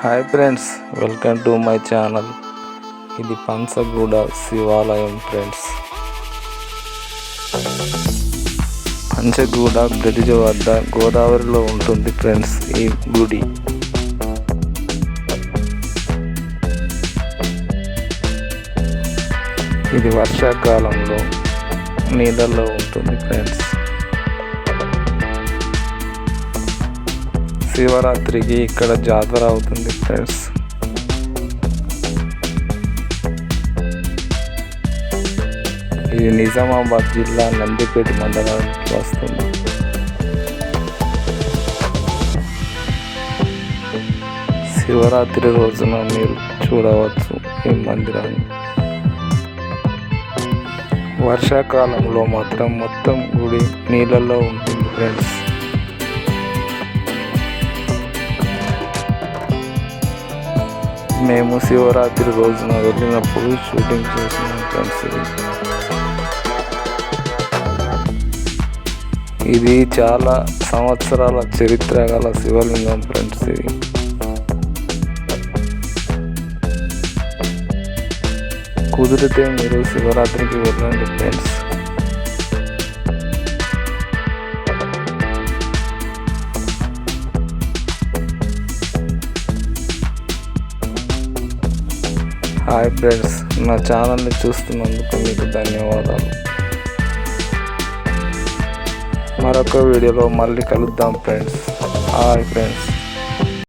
Hi friends welcome to my channel ఇది పంచగూడ శివాలయం friends పంచగూడ bridge వద్ద గోదావరిలో ఉంటుంది ఫ్రెండ్స్ ఈ గుడి. ఇది వర్షాకాలంలో నీళ్ళల్లో ఉంటుంది ఫ్రెండ్స్ శివరాత్రికి ఇక్కడ జాతర అవుతుంది ఫ్రెండ్స్ ఇది నిజామాబాద్ జిల్లా నందిపేట మండలానికి వస్తుంది. శివరాత్రి రోజున మీరు చూడవచ్చు ఈ మందిరాన్ని. వర్షాకాలంలో మాత్రం మొత్తం గుడి నీళ్ళల్లో ఉంటుంది ఫ్రెండ్స్ మేము శివరాత్రి రోజున వెళ్ళినప్పుడు షూటింగ్ చేసినాం ఫ్రెండ్స్ ఇది. ఇది చాలా సంవత్సరాల చరిత్ర గల శివలింగం ఫ్రెండ్స్ ఇది కుదిరితే మీరు శివరాత్రికి వెళ్ళండి ఫ్రెండ్స్ హాయ్ ఫ్రెండ్స్ నా ఛానల్ని చూస్తున్నందుకు మీకు ధన్యవాదాలు. మరొక వీడియోలో మళ్ళీ కలుద్దాం ఫ్రెండ్స్. Hi friends.